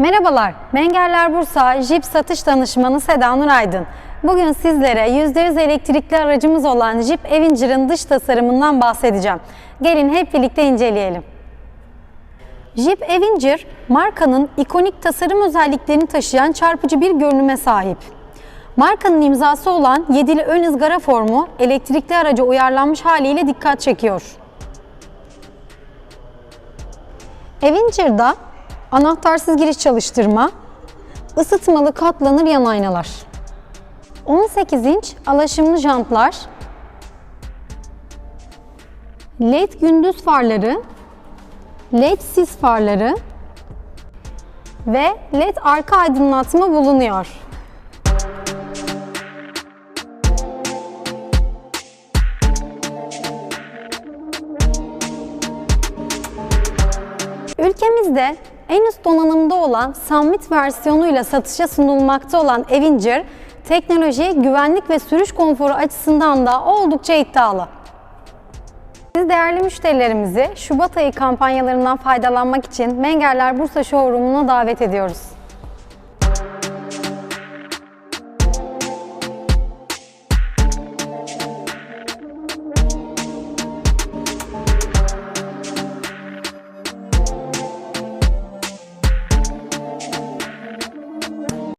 Merhabalar, Mengerler Bursa Jeep satış danışmanı Seda Nur Aydın. Bugün sizlere %100 elektrikli aracımız olan Jeep Avenger'ın dış tasarımından bahsedeceğim. Gelin hep birlikte inceleyelim. Jeep Avenger, markanın ikonik tasarım özelliklerini taşıyan çarpıcı bir görünüme sahip. Markanın imzası olan yedili ön ızgara formu elektrikli araca uyarlanmış haliyle dikkat çekiyor. Avenger'da anahtarsız giriş çalıştırma, ısıtmalı katlanır yan aynalar, 18 inç alaşımlı jantlar, LED gündüz farları, LED sis farları ve LED arka aydınlatma bulunuyor. Ülkemizde en üst donanımda olan Summit versiyonuyla satışa sunulmakta olan Avenger, teknoloji, güvenlik ve sürüş konforu açısından da oldukça iddialı. Siz değerli müşterilerimizi Şubat ayı kampanyalarından faydalanmak için Mengerler Bursa Showroom'una davet ediyoruz.